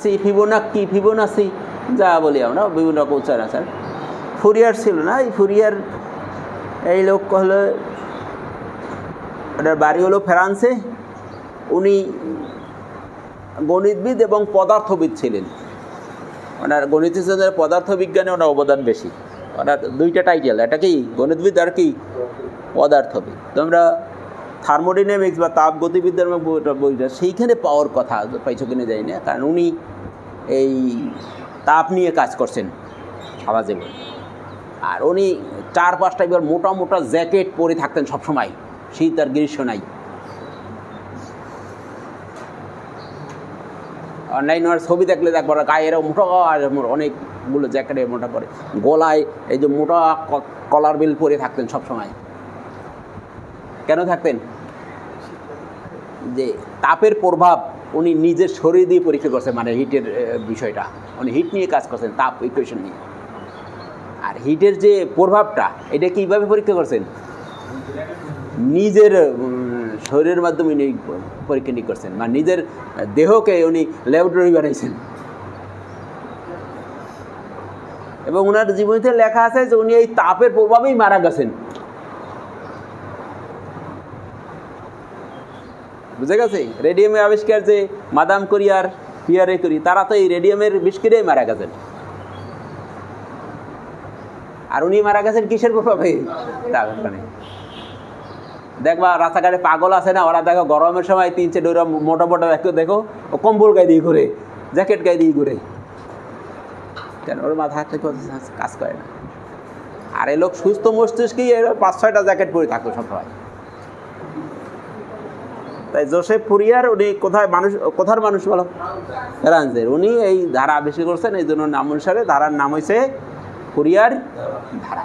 C Fibonacci Fibonacci যা বলি আমরা, বিভিন্ন রকম উচ্চারণ আছে। ফুরিয়ার ছিল না, এই ফুরিয়ার, এই লোক হলো ওটার বাড়ি হলো ফ্রান্সে। উনি গণিতবিদ এবং পদার্থবিদ ছিলেন। ওনার গণিত হিসেবে পদার্থ বিজ্ঞানে ওনার অবদান বেশি। ওনার দুইটা টাইটেল এটা কি গণিতবিদ আর কি, পদার্থবিদ। তোমরা থার্মোডিনামিক্স বা তাপ গতিবিদ্যার বইটা, সেইখানে পাওয়ার কথা পাইছো কিনে যাই না, কারণ উনি এই তাপ নিয়ে কাজ করছেন আওয়াজে আর উনি চার পাঁচটা এবার মোটা মোটা জ্যাকেট পরে থাকতেন সবসময়, শীত আর গ্রীষ্ম নাই। অনলাইন আর ছবি দেখলে দেখব গায়ে এরা মোটা আর অনেকগুলো জ্যাকেটে মোটা পরে। গলায় এই যে মোটা কলার বিল পরে থাকতেন সবসময়। কেন থাকতেন? যে তাপের প্রভাব উনি নিজের শরীর দিয়ে পরীক্ষা করছেন মানে হিটের বিষয়টা। উনি হিট নিয়ে কাজ করছেন, তাপ ইকুয়েশন নিয়ে। আর হিটের যে প্রভাবটা, এটা কীভাবে পরীক্ষা করছেন? নিজের শরীরের মাধ্যমে উনি পরীক্ষা নিয়ে করছেন মানে নিজের দেহকে উনি ল্যাবরেটরি বানাইছেন। এবং ওনার জীবনীতে লেখা আছে যে উনি এই তাপের প্রভাবেই মারা গেছেন। বুঝে গেছে? রেডিয়ামের আবিষ্কার যে মাদাম করিয়ার পিয়ারে করি, তারা তো এই রেডিয়ামের বিস্কিরেই মারা গেছেন। আর উনি মারা গেছেন কিসের প্রভাবে? দেখবা, রাস্তাঘাটে পাগল আছে না? ওরা দেখো, গরমের সময় তিন চার ওরা মোটা মোটা দেখো দেখো, ও কম্বল গায়ে দিয়ে ঘুরে, জ্যাকেট গায়ে দিয়ে ঘুরে। কেন ওর মাথা হাতে কাজ করে না। আর এ লোক সুস্থ মস্তিষ্কেই পাঁচ ছয়টা জ্যাকেট পরে থাকতো সবসময়। তাই জোসেফ ফুরিয়ার উনি কোথায় মানুষ, কোথার মানুষ বলো? ফ্রান্সের উনি এই ধারা বেশি করছেন, এই জন্য নাম অনুসারে ধারার নাম হয়েছে ফুরিয়ার ধারা।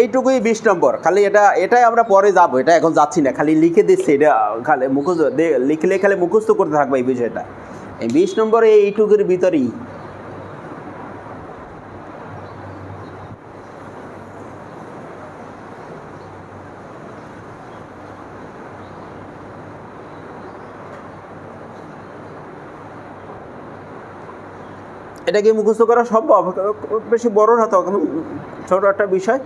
এইটুকুই বিশ নম্বর। খালি এটা, এটাই আমরা পরে যাব, এটা এখন যাচ্ছি না, খালি লিখে দিচ্ছি, এটা খালি মুখস্থ লিখলে খালি মুখস্থ করতে থাকবে এই বিষয়টা। এই বিশ নম্বর এইটুকুর ভিতরেই। এটা কি মুখস্থ করা সম্ভব? বেশি বড় না তো, ছোট একটা বিষয়।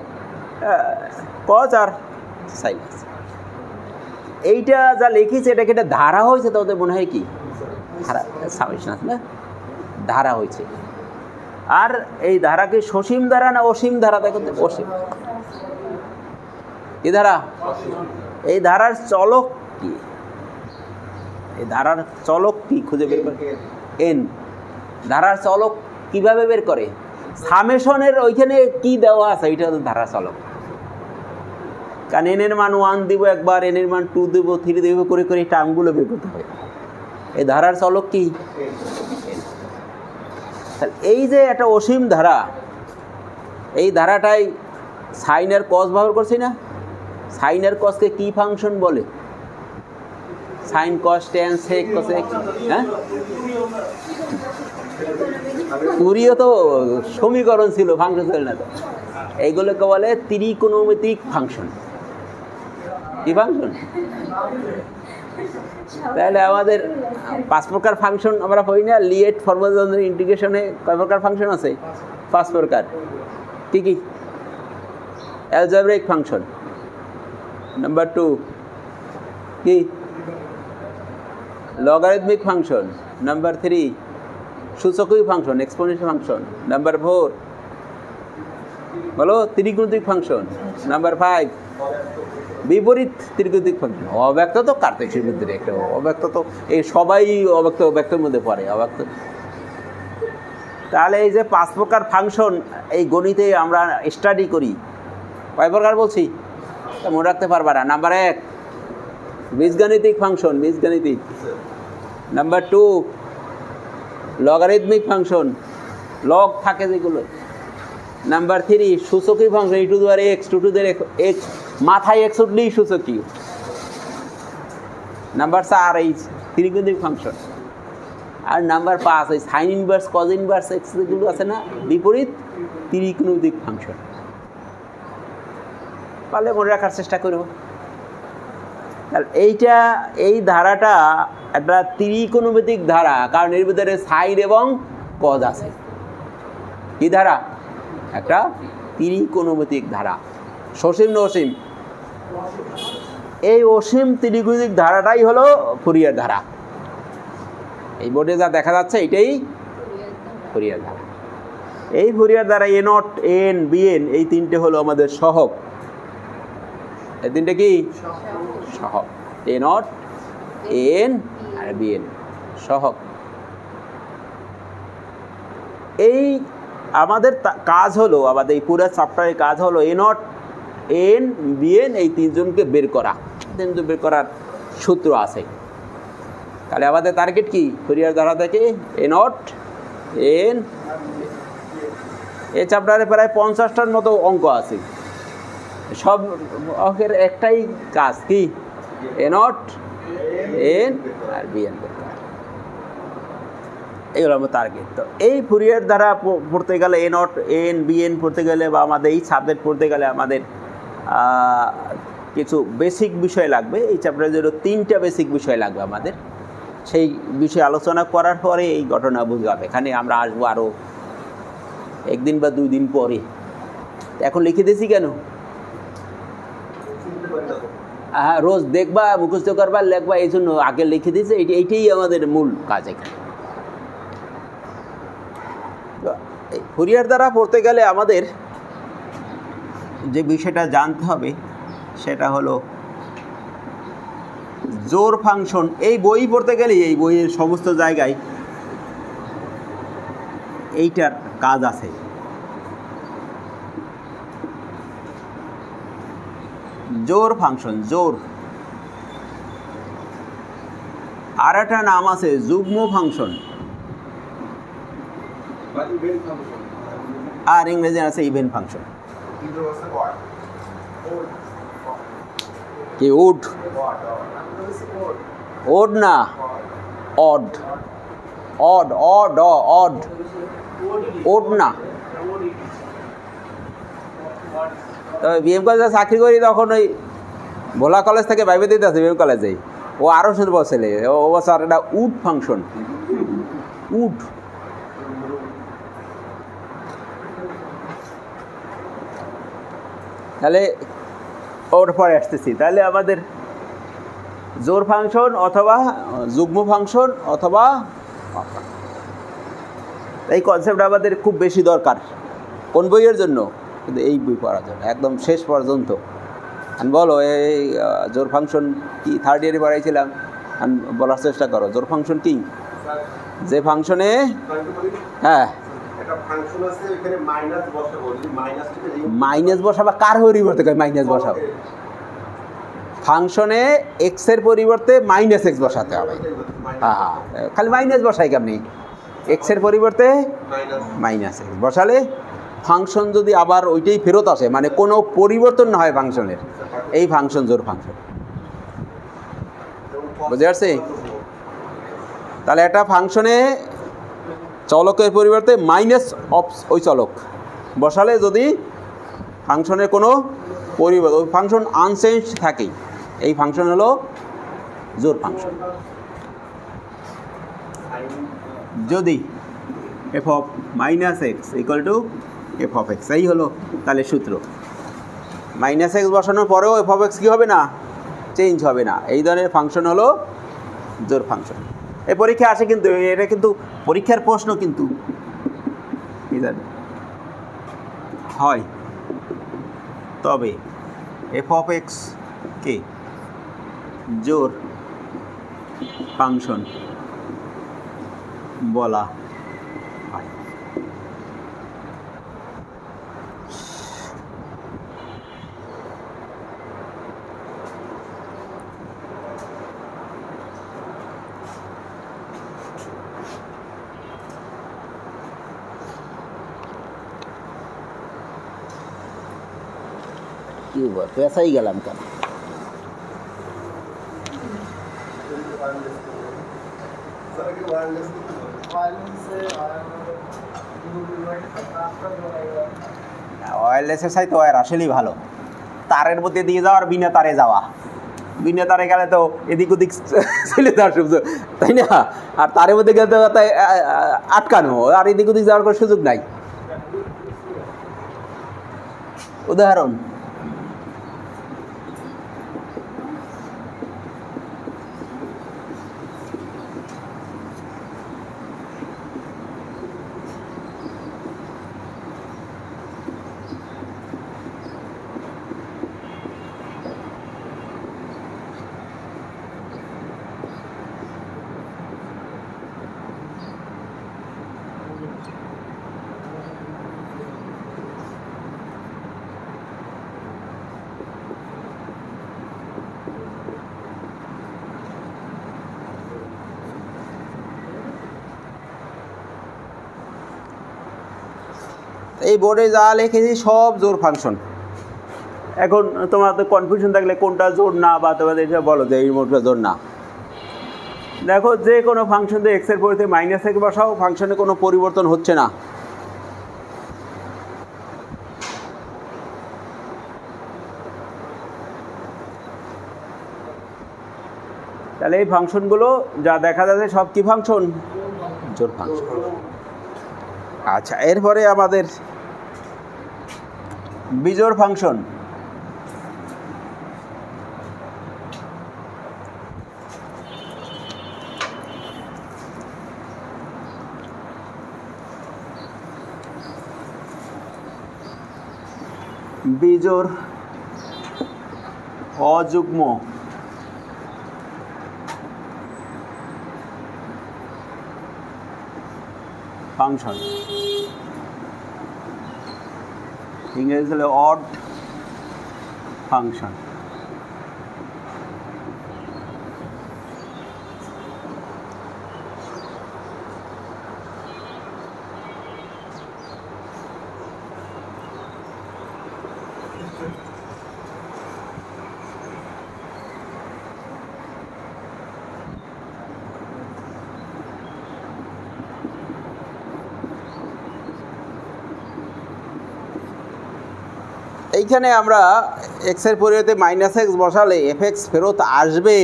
কজ আর সাইলেন্স এইটা যা লিখেছে এটাকে একটা ধারা হয়েছে? তো ওদের মনে হয় কি? ধারা না ধারা হয়েছে। আর এই ধারাকে সসীম ধারা না অসীম ধারা? দেখো অসীম। কি ধারা, এই ধারার চলক কি? এই ধারার চলক কি? খুঁজে বের করে। এন ধারার চলক কীভাবে বের করে? সামেশনের ওইখানে কি দেওয়া আছে? ওইটা ধারার চলক। কারণ এনের মান ওয়ান দিব, একবার এনের মান টু দিব থ্রি দিব, করে করে টার্মগুলো বের করতে হবে। এই ধারার চলক কি? তাহলে এই যে একটা অসীম ধারা, এই ধারাটাই সাইনের কস ব্যবহার করছি না? সাইনের কসকে কি ফাংশন বলে? Sine cos tan sec cosec হ্যাঁ? পুরীও তো সমীকরণ ছিল ফাংশন ছিল না তো। এইগুলোকে বলে ত্রিকোণমিতিক ফাংশন কি ফাংশন তাহলে আমাদের পাঁচ প্রকার ফাংশন আমরা হই না, লিয়েট ফর্মাল ইন্টিগ্রেশনে কয় প্রকার ফাংশন আছে? পাঁচ প্রকার কি কি? অ্যালজাব্রিক ফাংশন নাম্বার টু কি? লগারিদমিক ফাংশন নাম্বার থ্রি সূচকীয় function exponential function number four বলো ত্রিগুণিক ফাংশন নাম্বার ফাইভ বিপরীত ত্রিগুণিক ফাংশন অব্যক্ত তো কার্তেশের মধ্যে একটা অব্যক্ত তো এই সবাই অব্যক্ত অব্যক্তের মধ্যে পড়ে, অব্যক্ত। তাহলে এই যে পাঁচ প্রকার ফাংশন এই গণিতে আমরা স্টাডি করি, কয় প্রকার বলছি? মনে রাখতে পারবা না। নাম্বার এক, বীজগাণিতিক ফাংশন বীজগাণিতিক। Number two logarithmic function log থাকে যেগুলো। নাম্বার থ্রি সূচকীয় ফাংশন ই টু দেওয়ার এক্স টু টু দেওয়ার এক্স মাথায় উঠলেই সূচকীয় নাম্বার চার এই ত্রিগুণিক ফাংশন আর নাম্বার পাঁচ এই sine inverse cos inverse X যেগুলো আছে না, বিপরীত ত্রিকোণমিক ফাংশন পারলে মনে রাখার চেষ্টা করব এইটা, এই ধারাটা একটা ত্রিকোণমিতিক ধারা, কারণ এর ভিতরে সাইন এবং কজ আছে। কি ধারা? একটা ত্রিকোণমিতিক ধারা। সসীম না অসীম এই অসীম ত্রিকোণিক ধারাটাই হলো ফুরিয়ার ধারা। এই বোর্ডে যা দেখা যাচ্ছে, এটাই ফুরিয়ার ধারা। এই ফুরিয়ার ধারা এ নট এন বিএন এই তিনটে হলো আমাদের সহক। এই তিনটে কি? সহক। এ নট এন আর বিএন সহক। এই আমাদের কাজ হলো, আমাদের এই পুরো চ্যাপ্টারের কাজ হলো এ নট এন, বিএন, এই তিনজনকে বের করা। তিনজন বের করার সূত্র আছে। তাহলে আমাদের টার্গেট কি? ফুরিয়ার ধারা থেকে এ নট এন এই চ্যাপ্টারে প্রায় পঞ্চাশটার মতো অঙ্ক আছে। সব অঙ্কের একটাই কাজ কি? এ নট এন আর বিএন এগুলো আমার টার্গেট তো এই ফুরিয়ার দ্বারা পড়তে গেলে এ নট এন বিএন পড়তে গেলে বা আমাদের এই সাবজেক্ট পড়তে গেলে আমাদের কিছু বেসিক বিষয় লাগবে। এই চ্যাপ্টারে যেন তিনটা বেসিক বিষয় লাগবে আমাদের। সেই বিষয়ে আলোচনা করার পরে এই ঘটনা বুঝবে এখানে আমরা আসব আরও একদিন বা দুই দিন পরে। এখন লিখে দিয়েছি কেন? হ্যাঁ রোজ দেখবা, মুখস্থ করবা, লেখবা, এই জন্য আগে লিখে দিয়েছে। এইটা এইটাই আমাদের মূল কাজ এখানে। ফুরিয়ার দ্বারা পড়তে গেলে আমাদের বিষয়টা জানতে হবে, সেটা হলো জোর ফাংশন। এই বই পড়তে গেলে এই বইয়ের সমস্ত জায়গায় এইটার কাজ আছে। জোর ফাংশন, জোর। আর একটা নাম আছে, যুগ্ম ফাংশন। আর ইংরেজি আছে ইভেন্ট ফাংশন। কি, উড? ওড না। Odd. Odd odd odd. Odd না। তবে বিএম কলেজে চাকরি করি তখন ওই ভোলা কলেজ থেকে বাইবে দিতে আছে বিএম কলেজে ও আরও শুনব ছেলে। ও স্যার এটা উড ফাংশন উড। তাহলে ওর পরে আসতেছি। তাহলে আমাদের জোর ফাংশন অথবা যুগ্ম ফাংশন অথবা এই কনসেপ্ট আমাদের খুব বেশি দরকার কোন বইয়ের জন্য? কিন্তু এই বই পড়ার জন্য একদম শেষ পর্যন্ত। আমি বলো এই জোর ফাংশন কি থার্ড ইয়ারে পড়াইছিলাম? বলার চেষ্টা করো জোর ফাংশন কি? যে ফাংশনে হ্যাঁ। ফাংশন আছে এখানে মাইনাস বসাবো যদি মাইনাসটাকে মাইনাস বসাবা কার পরিবর্তে কয় মাইনাস বসাবো? ফাংশনে এক্সের পরিবর্তে মাইনাস এক্স বসাতে হবে। হ্যাঁ হ্যাঁ। খালি মাইনাস বসাই কেমনি? এক্সের পরিবর্তে মাইনাস মাইনাস এক্স বসালে ফাংশন যদি আবার ওইটাই ফেরত আসে মানে কোনো পরিবর্তন না হয় ফাংশনের এই ফাংশন জোর ফাংশন বুঝতে পারছি? তাহলে একটা ফাংশনে চলকের পরিবর্তে মাইনাস অফ ওই চলক। বসালে যদি ফাংশনের কোনো পরিবর্তন ওই ফাংশন আনচেঞ্জ থাকে এই ফাংশন হলো জোর ফাংশন। যদি F of minus X equal to F of X এই হলো তাহলে সূত্র। মাইনাস এক্স বসানোর পরেও এফ অফ এক্স কী হবে না? চেঞ্জ হবে না। এই ধরনের ফাংশন হলো জোর ফাংশন। এই পরীক্ষা আসে কিন্তু, এটা কিন্তু পরীক্ষার প্রশ্ন কিন্তু। হয়। তবে, এফ অফ এক্স কে? জোর ফাংশন। বলা হয় পেশাই গেলাম কেন? ওয়্যারলেসের সাথে ওয়্যার আসলেই ভালো। তারের মধ্যে দিয়ে যাওয়া আর বিনা তারে যাওয়া। বিনা তারে গেলে তো এদিক ওদিক চলে যাওয়ার সুযোগ, তাই না? আর তারের মধ্যে গেলে তো আটকানো, আর এদিক ওদিক যাওয়ার কোনো সুযোগ নাই। উদাহরণ এই বোর্ডে যা লিখেছি সব জোর ফাংশন এখন তোমাদের কনফিউশন থাকলে কোনটা জোর না বা তোমাদের এটা বলো যে এই মোটটা জোর না। দেখো যে কোনো ফাংশন দিয়ে এক্সের পরিতে মাইনাস থেকে বসাও ফাংশনে কোনো পরিবর্তন হচ্ছে না। তাহলে এই ফাংশনগুলো যা দেখা যাচ্ছে সব কি ফাংশন জোর ফাংশন আচ্ছা এরপরে আমাদের বিজোড় ফাংশন। বিজোড় অযুগ্ম। ফাংশন। ইংরেজি হলো অড ফাংশন। এইখানে আমরা এক্সের পরিবর্তে মাইনাস এক্স বসালে এফ এক্স ফেরত আসবে।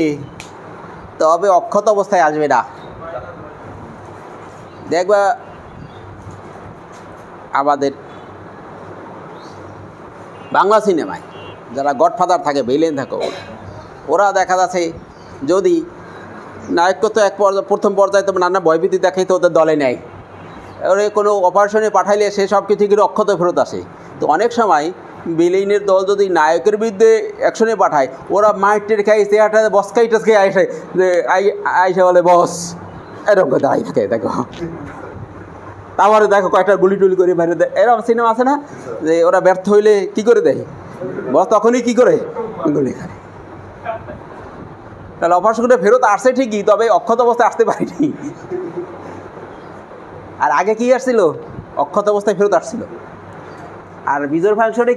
তবে অক্ষত অবস্থায় আসবে না। দেখবা আমাদের বাংলা সিনেমায় যারা গডফাদার থাকে ভিলেন থাকো, ওরা দেখা যাচ্ছে যদি নায়ককে তো এক পর্যায়ে প্রথম পর্যায়ে তো নানা ভয়ভীতি দেখাই তো ওদের দলে নেয়। ওরে কোনো অপারেশনে পাঠাইলে সে সব কিছু কিন্তু অক্ষত ফেরত আসে। তো অনেক সময় বিলেইনের দল যদি নায়কের বিরুদ্ধে অ্যাকশনে পাঠায়, ওরা মাইটের খাই চেয়ারটা বসকাই টসকে আইসে, যে আই আইসে বলে বস এরকম করে থাকে দেখো। তারপরে দেখো কয়েকটা গুলি টুলি করে বাইরে দেয়। এরকম সিনেমা আছে না? যে ওরা ব্যর্থ হইলে কি করে দেয়? বস তখনই কি করে? গুলি খায় তাহলে অপারেশনটা ফেরত আসছে ঠিকই, তবে অক্ষত অবস্থায় আসতে পারিনি। আর আগে কি আসছিল? অক্ষত অবস্থায় ফেরত আসছিল। আর বিজোর ফাংশনে